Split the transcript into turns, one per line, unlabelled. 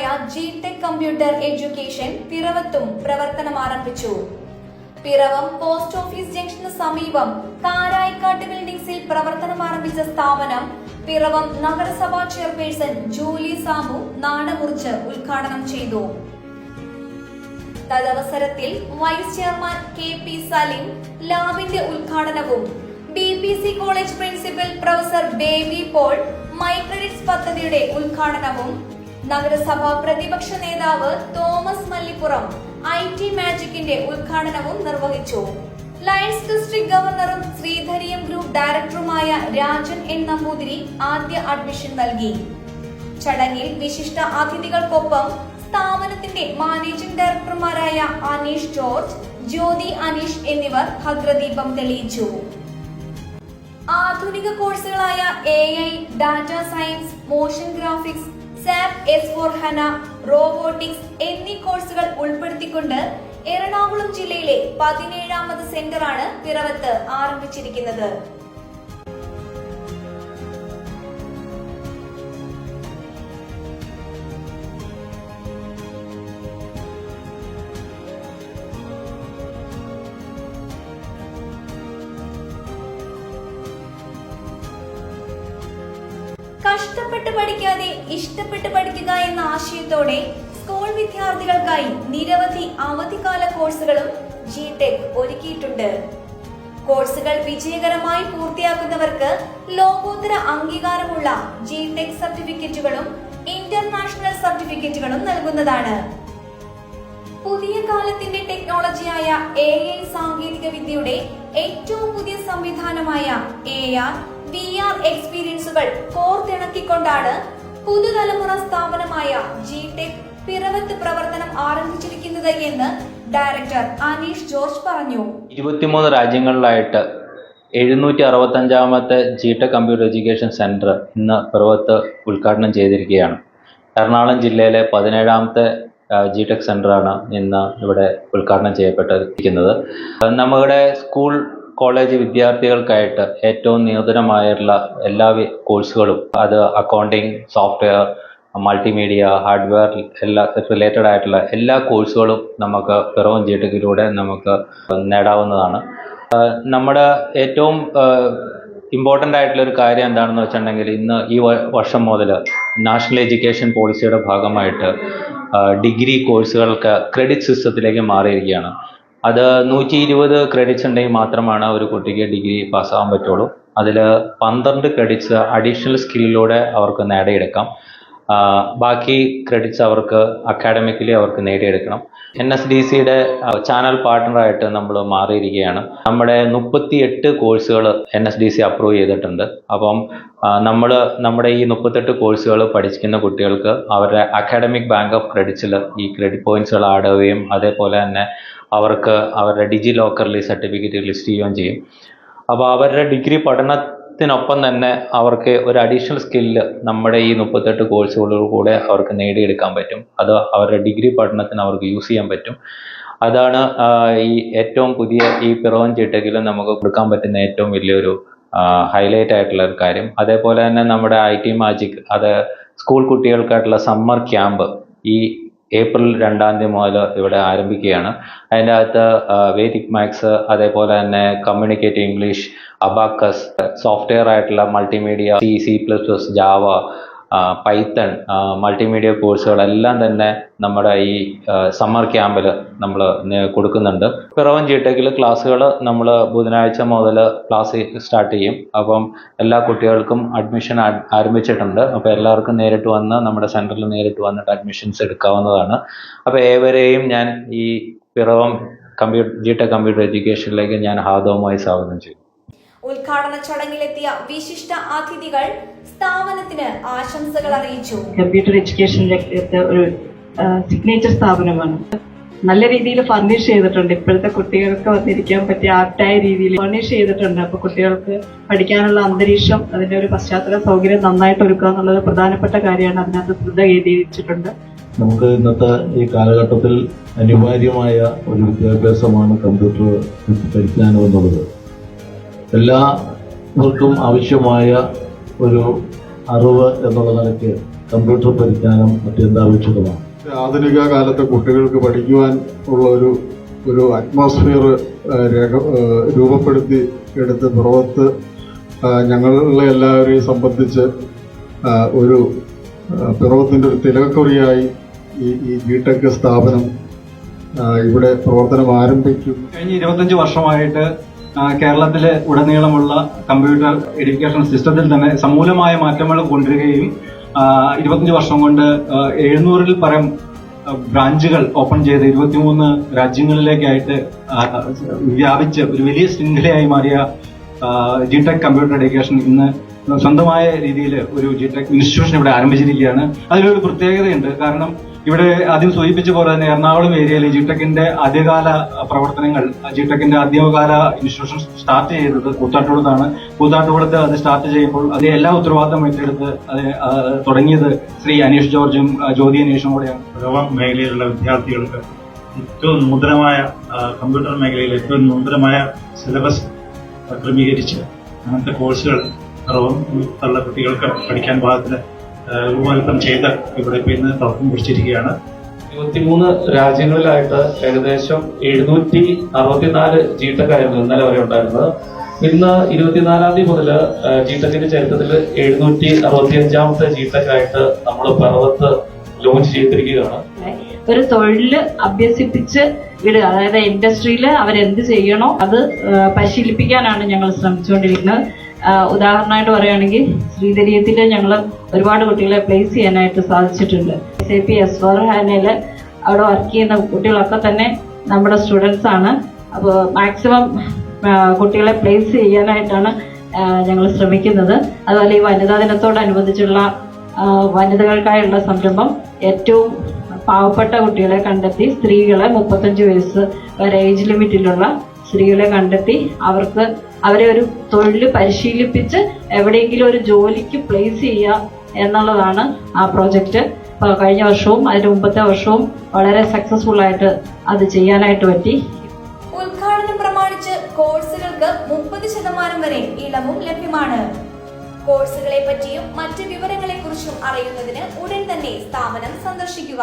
സ്ഥാപനമായ G tech computer education പിറവത്തും പ്രവർത്തനം ആരംഭിച്ചു. പിറവം പോസ്റ്റ് ഓഫീസ് ജംഗ്ഷന് സമീപം കാരായിക്കാട്ട് ബിൽഡിംഗ്സിൽ പ്രവർത്തനം ആരംഭിച്ച സ്ഥാപനം പിറവം നഗരസഭാ ചെയർപേഴ്സൺ ജൂലി സാമു നാടമുറിച്ച് ഉദ്ഘാടനം ചെയ്തു. തദവസരത്തിൽ vice chairman K P Salim ലാബിന്റെ ഉദ്ഘാടനവും B P C college principal professor Baby Paul microcredits പദ്ധതിയുടെ ഉദ്ഘാടനവും നഗരസഭാ പ്രതിപക്ഷ നേതാവ് തോമസ് മല്ലിപ്പുറം ഐ ടി മാജിക്കിന്റെ ഉദ്ഘാടനവും നിർവഹിച്ചു. ലയൺസ് ഡിസ്ട്രിക്ട് ഗവർണറും ശ്രീധരിയം ഗ്രൂപ്പ് ഡയറക്ടറുമായ രാജൻ എൻ നമ്പൂതിരി ആദ്യ അഡ്മിഷൻ നൽകി. ചടങ്ങിൽ വിശിഷ്ട അതിഥികൾക്കൊപ്പം സ്ഥാപനത്തിന്റെ മാനേജിംഗ് ഡയറക്ടർമാരായ അനീഷ് ജോർജ് ജ്യോതി അനീഷ് എന്നിവർ ഭദ്രദീപം തെളിയിച്ചു. ആധുനിക കോഴ്സുകളായ A I data science motion graphics SAP S four HANA robotics എന്നീ കോഴ്സുകൾ ഉൾപ്പെടുത്തിക്കൊണ്ട് എറണാകുളം ജില്ലയിലെ പതിനേഴാമത് സെന്ററാണ് പിറവത്ത് ആരംഭിച്ചിരിക്കുന്നത്. കഷ്ടപ്പെട്ട് പഠിക്കാതെ ഇഷ്ടപ്പെട്ട് പഠിക്കുക എന്ന ആശയത്തോടെ സ്കൂൾ വിദ്യാർത്ഥികൾക്കായി നിരവധി അവധിക്കാല കോഴ്സുകളും ജി ടെക് ഒരുക്കിയിട്ടുണ്ട്. കോഴ്സുകൾ വിജയകരമായി പൂർത്തിയാക്കുന്നവർക്ക് ലോകോത്തര അംഗീകാരമുള്ള ജി ടെക് സർട്ടിഫിക്കറ്റുകളും ഇന്റർനാഷണൽ സർട്ടിഫിക്കറ്റുകളും നൽകുന്നതാണ്. പുതിയ കാലത്തിന്റെ ടെക്നോളജിയായ എ ഐ സാങ്കേതിക വിദ്യയുടെ ഏറ്റവും പുതിയ സംവിധാനമായ എ ആർ വി ആർ എക്സ്പീരിയൻസുകൾ കോർത്തിണക്കിക്കൊണ്ടാണ് പുതുതലമുറ സ്ഥാപനമായ ജി ടെക് പിറവത്ത് പ്രവർത്തനം ആരംഭിച്ചിരിക്കുന്നത് എന്ന് ഡയറക്ടർ അനീഷ് ജോർജ് പറഞ്ഞു.
ഇരുപത്തിമൂന്ന് രാജ്യങ്ങളിലായിട്ട് എഴുന്നൂറ്റി അറുപത്തഞ്ചാമത്തെ G tech computer education centre ഇന്ന് പിറവത്ത് ഉദ്ഘാടനം ചെയ്തിരിക്കുകയാണ്. എറണാകുളം ജില്ലയിലെ പതിനേഴാമത്തെ ജി ടെക് സെന്ററാണ് ഇന്ന് ഇവിടെ ഉദ്ഘാടനം ചെയ്യപ്പെട്ടിരിക്കുന്നത്. നമ്മുടെ സ്കൂൾ കോളേജ് വിദ്യാർത്ഥികൾക്കായിട്ട് ഏറ്റവും നൂതനമായുള്ള എല്ലാ കോഴ്സുകളും അത് അക്കൗണ്ടിങ് സോഫ്റ്റ്വെയർ മൾട്ടിമീഡിയ ഹാർഡ്വെയർ എല്ലാ റിലേറ്റഡ് ആയിട്ടുള്ള എല്ലാ കോഴ്സുകളും നമുക്ക് പിറവം ജി ടെക്കിലൂടെ നമുക്ക് നേടാവുന്നതാണ്. നമ്മുടെ ഏറ്റവും ഇമ്പോർട്ടന്റ് ആയിട്ടുള്ള ഒരു കാര്യം എന്താണെന്ന് വെച്ചിട്ടുണ്ടെങ്കിൽ ഇന്ന് ഈ വർഷം മുതൽ നാഷണൽ എഡ്യൂക്കേഷൻ പോളിസിയുടെ ഭാഗമായിട്ട് ഡിഗ്രി കോഴ്സുകൾക്ക് ക്രെഡിറ്റ് സിസ്റ്റത്തിലേക്ക് മാറിയിരിക്കുകയാണ്. അത് നൂറ്റി ഇരുപത് ക്രെഡിറ്റ്സ് ഉണ്ടെങ്കിൽ മാത്രമാണ് ഒരു കുട്ടിക്ക് ഡിഗ്രി പാസ്സാകാൻ പറ്റുള്ളൂ. അതിൽ പന്ത്രണ്ട് ക്രെഡിറ്റ്സ് അഡീഷണൽ സ്കില്ലിലൂടെ അവർക്ക് നേടിയെടുക്കാം. ബാക്കി ക്രെഡിറ്റ്സ് അവർക്ക് അക്കാഡമിക്കലി അവർക്ക് നേടിയെടുക്കണം. എൻ എസ് ഡി സിയുടെ ചാനൽ പാർട്ട്ണറായിട്ട് നമ്മൾ മാറിയിരിക്കുകയാണ്. നമ്മുടെ മുപ്പത്തി എട്ട് കോഴ്സുകൾ N S D C approve ചെയ്തിട്ടുണ്ട്. അപ്പം നമ്മൾ നമ്മുടെ ഈ മുപ്പത്തെട്ട് കോഴ്സുകൾ പഠിക്കുന്ന കുട്ടികൾക്ക് അവരുടെ അക്കാഡമിക് ബാങ്ക് ഓഫ് ക്രെഡിറ്റ്സിൽ ഈ ക്രെഡിറ്റ് പോയിന്റ്സുകൾ ആഡ് ചെയ്യുകയും അതേപോലെ തന്നെ അവർക്ക് അവരുടെ ഡിജി ലോക്കറിൽ സർട്ടിഫിക്കറ്റ് ലിസ്റ്റ് ചെയ്യുകയും ചെയ്യും. അപ്പോൾ അവരുടെ ഡിഗ്രി പഠനത്തിനൊപ്പം തന്നെ അവർക്ക് ഒരു അഡീഷണൽ സ്കില്ല് നമ്മുടെ ഈ മുപ്പത്തെട്ട് കോഴ്സുകളിൽ കൂടെ അവർക്ക് നേടിയെടുക്കാൻ പറ്റും. അത് അവരുടെ ഡിഗ്രി പഠനത്തിന് അവർക്ക് യൂസ് ചെയ്യാൻ പറ്റും. അതാണ് ഈ ഏറ്റവും പുതിയ ഈ പിറവൻ ചിട്ടകിൽ നമുക്ക് കൊടുക്കാൻ പറ്റുന്ന ഏറ്റവും വലിയൊരു ഹൈലൈറ്റ് ആയിട്ടുള്ള ഒരു കാര്യം. അതേപോലെ തന്നെ നമ്മുടെ ഐ ടി മാജിക് അത് സ്കൂൾ കുട്ടികൾക്കായിട്ടുള്ള സമ്മർ ക്യാമ്പ് ഈ ഏപ്രിൽ രണ്ടാം തീയതി മുതൽ ഇവിടെ ആരംഭിക്കുകയാണ്. അതിന്റെ അകത്ത് വേദിക് മാത്സ് അതേപോലെ തന്നെ കമ്മ്യൂണിക്കേറ്റ് ഇംഗ്ലീഷ് അബാക്കസ് സോഫ്റ്റ്വെയർ ആയിട്ടുള്ള multimedia C C plus plus Java Python multimedia കോഴ്സുകളെല്ലാം തന്നെ നമ്മുടെ ഈ സമ്മർ ക്യാമ്പിൽ നമ്മൾ കൊടുക്കുന്നുണ്ട്. പിറവൻ ജിടെക്കിൽ ക്ലാസ്സുകൾ നമ്മൾ ബുധനാഴ്ച മുതൽ ക്ലാസ് സ്റ്റാർട്ട് ചെയ്യും. അപ്പം എല്ലാ കുട്ടികൾക്കും അഡ്മിഷൻ ആരംഭിച്ചിട്ടുണ്ട്. അപ്പോൾ എല്ലാവർക്കും നേരിട്ട് വന്ന് നമ്മുടെ സെന്ററിൽ നേരിട്ട് വന്നിട്ട് അഡ്മിഷൻസ് എടുക്കാവുന്നതാണ്. അപ്പോൾ ഏവരെയും ഞാൻ ഈ Piravom computer G tech computer എഡ്യൂക്കേഷനിലേക്ക് ഞാൻ ഹാദവുമായി സ്വാഗതം ചെയ്യും
ഉദ്ഘാടന ചടങ്ങിലെത്തിയ വിശിഷ്ട അതിഥികൾ സ്ഥാപനത്തിന് ആശംസകൾ അറിയിച്ചു.
കമ്പ്യൂട്ടർ എഡ്യൂക്കേഷൻ ഒരു സിഗ്നേച്ചർ സ്ഥാപനമാണ്. നല്ല രീതിയിൽ ഫർണിഷ് ചെയ്തിട്ടുണ്ട്. ഇപ്പോഴത്തെ കുട്ടികൾക്ക് വന്നിരിക്കാൻ പറ്റിയ ആപ്റ്റായ രീതിയിൽ ഫർണിഷ് ചെയ്തിട്ടുണ്ട്. അപ്പൊ കുട്ടികൾക്ക് പഠിക്കാനുള്ള അന്തരീക്ഷം അതിന്റെ ഒരു പശ്ചാത്തല സൗകര്യം നന്നായിട്ട് ഒരുക്കുക എന്നുള്ളത് പ്രധാനപ്പെട്ട കാര്യമാണ്. അതിനകത്ത് ശ്രദ്ധ കേന്ദ്രീകരിച്ചിട്ടുണ്ട്.
നമുക്ക് ഇന്നത്തെ ഈ കാലഘട്ടത്തിൽ അനിവാര്യമായ ഒരു വിദ്യാഭ്യാസമാണ് കമ്പ്യൂട്ടർ പരിജ്ഞാനം എന്നുള്ളത് എല്ലാവർക്കും ആവശ്യമായ ഒരു അറിവ് എന്നുള്ള നിലയ്ക്ക് കമ്പ്യൂട്ടർ പരിജ്ഞാനം അത്യന്താപേക്ഷിതമാണ്
ആധുനിക കാലത്തെ കുട്ടികൾക്ക് പഠിക്കുവാൻ ഉള്ള ഒരു ഒരു അറ്റ്മോസ്ഫിയർ രേഖ രൂപപ്പെടുത്തി എടുത്ത് പുറത്ത് ഞങ്ങളെ എല്ലാവരെയും സംബന്ധിച്ച് ഒരു പിറവത്തിന്റെ ഒരു തിലകക്കുറിയായി ഈ ഈ ബിടെക് സ്ഥാപനം ആ, ഇവിടെ പ്രവർത്തനം ആരംഭിക്കും.
കഴിഞ്ഞ ഇരുപത്തഞ്ച് വർഷമായിട്ട് കേരളത്തിലെ ഉടനീളമുള്ള കമ്പ്യൂട്ടർ എഡ്യൂക്കേഷൻ സിസ്റ്റത്തിൽ തന്നെ സമൂലമായ മാറ്റങ്ങൾ കൊണ്ടുവരികയും ഇരുപത്തഞ്ച് വർഷം കൊണ്ട് എഴുന്നൂറിൽ പരം ബ്രാഞ്ചുകൾ ഓപ്പൺ ചെയ്ത് ഇരുപത്തിമൂന്ന് രാജ്യങ്ങളിലേക്കായിട്ട് വ്യാപിച്ച് ഒരു വലിയ ശൃംഖലയായി മാറിയ ജി ടെക് കമ്പ്യൂട്ടർ എഡ്യൂക്കേഷൻ ഇന്ന് സ്വന്തമായ രീതിയിൽ ഒരു ജി ടെക് ഇൻസ്റ്റിറ്റ്യൂഷൻ ഇവിടെ ആരംഭിച്ചിരിക്കുകയാണ്. അതിലൊരു പ്രത്യേകതയുണ്ട്. കാരണം ഇവിടെ ആദ്യം സൂചിപ്പിച്ച പോലെ തന്നെ എറണാകുളം ഏരിയയിൽ ജിടെക്കിന്റെ ആദ്യകാല പ്രവർത്തനങ്ങൾ ജിടെക്കിന്റെ ആദ്യകാല ഇൻസ്റ്റിറ്റ്യൂഷൻ സ്റ്റാർട്ട് ചെയ്തത് കൂത്താട്ടുകുളത്താണ്. കൂത്താട്ടുകുളത്ത് അത് സ്റ്റാർട്ട് ചെയ്യുമ്പോൾ അത് എല്ലാ ഉത്തരവാദിത്തം ഏറ്റെടുത്ത് അത് തുടങ്ങിയത് ശ്രീ അനീഷ് ജോർജും ജ്യോതി അനീഷും കൂടെയാണ്.
മേഖലയിലുള്ള വിദ്യാർത്ഥികൾക്ക് ഏറ്റവും നൂതനമായ കമ്പ്യൂട്ടർ മേഖലയിൽ ഏറ്റവും നൂതനമായ സിലബസ് ക്രമീകരിച്ച് അങ്ങനത്തെ കോഴ്സുകൾ കുട്ടികൾക്ക് പഠിക്കാൻ പാകത്തിന് രൂപകൽപ്പന ചെയ്ത് ഇവിടെ ഇപ്പൊ ഇന്ന് തുടക്കം കുറിച്ചിരിക്കുകയാണ്
ഇരുപത്തിമൂന്ന് രാജ്യങ്ങളിലായിട്ട് ഏകദേശം എഴുന്നൂറ്റി അറുപത്തിനാല് ആയിരുന്നു ഇന്നലെ വരെ ഉണ്ടായിരുന്നത്. ഇന്ന് ഇരുപത്തിനാലാം തീയതി മുതൽ ജീട്ടക്കിന്റെ ചരിത്രത്തിൽ എഴുന്നൂറ്റി അറുപത്തി അഞ്ചാമത്തെ ജിടെക് ആയിട്ട് നമ്മൾ പർവത്ത് ലോഞ്ച് ചെയ്തിരിക്കുകയാണ്.
ഒരു തൊഴിൽ അഭ്യസിപ്പിച്ച് വിടുക അതായത് ഇൻഡസ്ട്രിയിൽ അവരെന്ത് ചെയ്യണോ അത് പരിശീലിപ്പിക്കാനാണ് ഞങ്ങൾ ശ്രമിച്ചുകൊണ്ടിരിക്കുന്നത്. ഉദാഹരണമായിട്ട് പറയുകയാണെങ്കിൽ ശ്രീധരീയത്തിൽ ഞങ്ങൾ ഒരുപാട് കുട്ടികളെ പ്ലേസ് ചെയ്യാനായിട്ട് സാധിച്ചിട്ടുണ്ട്. S A P S four ഹാനയിൽ അവിടെ വർക്ക് ചെയ്യുന്ന കുട്ടികളൊക്കെ തന്നെ നമ്മുടെ സ്റ്റുഡൻസ് ആണ്. അപ്പോൾ മാക്സിമം കുട്ടികളെ പ്ലേസ് ചെയ്യാനായിട്ടാണ് ഞങ്ങൾ ശ്രമിക്കുന്നത്. അതുപോലെ ഈ വനിതാ ദിനത്തോടനുബന്ധിച്ചുള്ള വനിതകൾക്കായുള്ള സംരംഭം ഏറ്റവും പാവപ്പെട്ട കുട്ടികളെ കണ്ടെത്തി സ്ത്രീകളെ മുപ്പത്തഞ്ച് വയസ്സ് വരെ ഏജ് ലിമിറ്റിലുള്ള സ്ത്രീകളെ കണ്ടെത്തി അവർക്ക് അവരെ ഒരു തൊഴിൽ പരിശീലിപ്പിച്ച് എവിടെയെങ്കിലും ഒരു ജോലിക്ക് പ്ലേസ് ചെയ്യുക എന്നുള്ളതാണ് ആ പ്രോജക്റ്റ് ഇപ്പോൾ കഴിഞ്ഞ വർഷവും അതിന് മുമ്പത്തെ വർഷവും വളരെ സക്സസ്ഫുൾ ആയിട്ട് അത് ചെയ്യാനായിട്ട് പറ്റി.
ഉദ്ഘാടനം പ്രമാണിച്ച് കോഴ്സുകൾക്ക് മുപ്പത് ശതമാനം വരെ ഇളവും ലഭ്യമാണ്. കോഴ്സുകളെ പറ്റിയും മറ്റ് വിവരങ്ങളെ കുറിച്ചും അറിയുന്നതിന് ഉടൻ തന്നെ സ്ഥാപനം സന്ദർശിക്കുക.